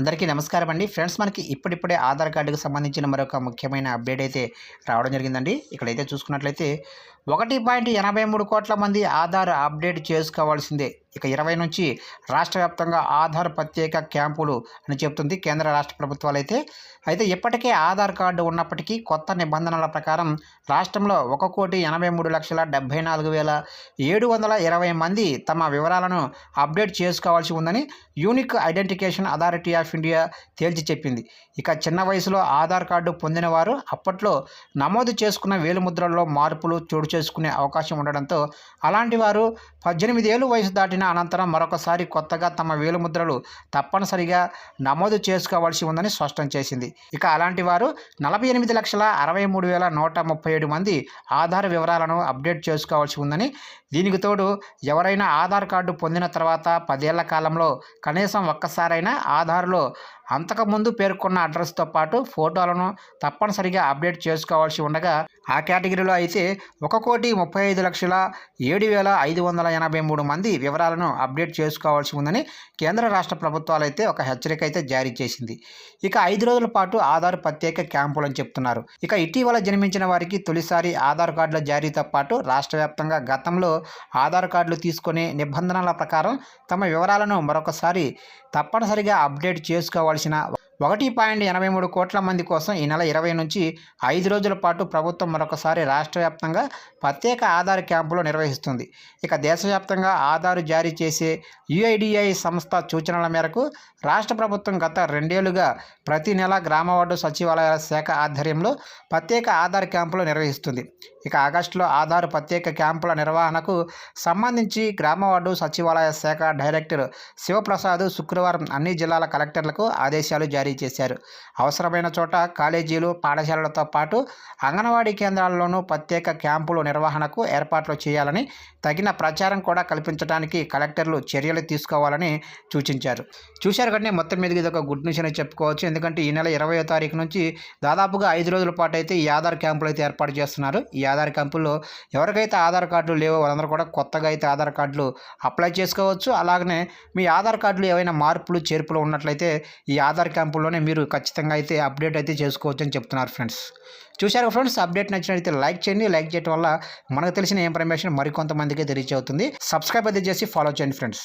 అందరికీ నమస్కారం అండి. ఫ్రెండ్స్ మనకి ఇప్పుడిప్పుడే ఆధార్ కార్డుకు సంబంధించిన మరొక ముఖ్యమైన అప్డేట్ అయితే రావడం జరిగిందండి. ఇక్కడైతే చూసుకున్నట్లయితే ఒకటి పాయింట్ ఎనభై మూడు కోట్ల మంది ఆధార్ అప్డేట్ చేసుకోవాల్సిందే. ఇక ఇరవై నుంచి రాష్ట్ర వ్యాప్తంగా ఆధార్ ప్రత్యేక క్యాంపులు అని చెప్తుంది కేంద్ర రాష్ట్ర ప్రభుత్వాలు అయితే అయితే ఇప్పటికే ఆధార్ కార్డు ఉన్నప్పటికీ కొత్త నిబంధనల ప్రకారం రాష్ట్రంలో ఒక కోటి ఎనభై మూడు లక్షల డెబ్బై నాలుగు వేల ఏడు వందల ఇరవై మంది తమ వివరాలను అప్డేట్ చేసుకోవాల్సి ఉందని unique identification authority of India తేల్చి చెప్పింది. ఇక చిన్న వయసులో ఆధార్ కార్డు పొందిన వారు అప్పట్లో నమోదు చేసుకున్న వేలిముద్రల్లో మార్పులు చోటు చేసుకునే అవకాశం ఉండడంతో అలాంటి వారు పద్దెనిమిది ఏళ్ళు వయసు దాటిన అనంతరం మరొకసారి కొత్తగా తమ వేలుముద్రలు తప్పనిసరిగా నమోదు చేసుకోవాల్సి ఉందని స్పష్టం చేసింది. ఇక అలాంటి వారు నలభై ఎనిమిది లక్షల అరవై మూడు వేల నూట ముప్పై ఏడు మంది ఆధార్ వివరాలను అప్డేట్ చేసుకోవాల్సి ఉందని దీనికి తోడు ఎవరైనా ఆధార్ కార్డు పొందిన తర్వాత పదేళ్ళ కాలంలో కనీసం ఒక్కసారైనా ఆధార్లో అంతకుముందు పేర్కొన్న అడ్రస్తో పాటు ఫోటోలను తప్పనిసరిగా అప్డేట్ చేసుకోవాల్సి ఉండగా ఆ కేటగిరీలో అయితే ఒక కోటి ముప్పై ఐదు లక్షల ఏడు వేల ఐదు వందల ఎనభై మూడు మంది వివరాలను అప్డేట్ చేసుకోవాల్సి ఉందని కేంద్ర రాష్ట్ర ప్రభుత్వాలు అయితే ఒక హెచ్చరిక అయితే జారీ చేసింది. ఇక ఐదు రోజుల పాటు ఆధార్ ప్రత్యేక క్యాంపులను చెప్తున్నారు. ఇక ఇటీవల జన్మించిన వారికి తొలిసారి ఆధార్ కార్డుల జారీతో పాటు రాష్ట్ర వ్యాప్తంగా గతంలో ఆధార్ కార్డులు తీసుకునే నిబంధనల ప్రకారం తమ వివరాలను మరొకసారి తప్పనిసరిగా అప్డేట్ చేసుకోవాల్సిన ఒకటి పాయింట్ ఎనభై మూడు కోట్ల మంది కోసం ఈ నెల ఇరవై నుంచి ఐదు రోజుల పాటు ప్రభుత్వం మరొకసారి రాష్ట్ర వ్యాప్తంగా ప్రత్యేక ఆధార్ క్యాంపులు నిర్వహిస్తుంది. ఇక దేశవ్యాప్తంగా ఆధార్ జారీ చేసే యుఐడిఐ సంస్థ సూచనల మేరకు రాష్ట్ర ప్రభుత్వం గత రెండేళ్ళుగా ప్రతి నెల గ్రామ వార్డు సచివాలయాల శాఖ ఆధ్వర్యంలో ప్రత్యేక ఆధార్ క్యాంపులు నిర్వహిస్తుంది. ఇక ఆగస్టులో ఆధార్ ప్రత్యేక క్యాంపుల నిర్వహణకు సంబంధించి గ్రామ వార్డు సచివాలయ శాఖ డైరెక్టర్ శివప్రసాద్ శుక్రవారం అన్ని జిల్లాల కలెక్టర్లకు ఆదేశాలు జారీ చేశారు. అవసరమైన చోట కాలేజీలు పాఠశాలలతో పాటు అంగన్వాడీ కేంద్రాల్లోనూ ప్రత్యేక క్యాంపులు నిర్వహణకు ఏర్పాట్లు చేయాలని తగిన ప్రచారం కూడా కల్పించడానికి కలెక్టర్లు చర్యలు తీసుకోవాలని సూచించారు. చూశారు కానీ మొత్తం మీద ఇది ఒక గుడ్ న్యూస్ అని చెప్పుకోవచ్చు. ఎందుకంటే ఈ నెల ఇరవయో తారీఖు నుంచి దాదాపుగా ఐదు రోజుల పాటు అయితే ఈ ఆధార్ క్యాంపులు అయితే ఏర్పాటు చేస్తున్నారు. ఈ ఆధార్ క్యాంపుల్లో ఎవరికైతే ఆధార్ కార్డులు లేవో వాళ్ళందరూ కూడా కొత్తగా అయితే ఆధార్ కార్డులు అప్లై చేసుకోవచ్చు. అలాగనే మీ ఆధార్ కార్డులు ఏవైనా మార్పులు చేర్పులు ఉన్నట్లయితే ఈ ఆధార్ క్యాంపుల్లోనే మీరు ఖచ్చితంగా అయితే అప్డేట్ అయితే చేసుకోవచ్చు అని చెప్తున్నారు ఫ్రెండ్స్ చూశారు ఫ్రెండ్స్ అప్డేట్ నచ్చినట్లయితే లైక్ చేయండి. లైక్ చేయడం వల్ల మనకు తెలిసిన ఇన్ఫర్మేషన్ మరికొంతమందికి రీచ్ అవుతుంది. సబ్స్క్రైబ్ అయితే చేసి ఫాలో చేయండి ఫ్రెండ్స్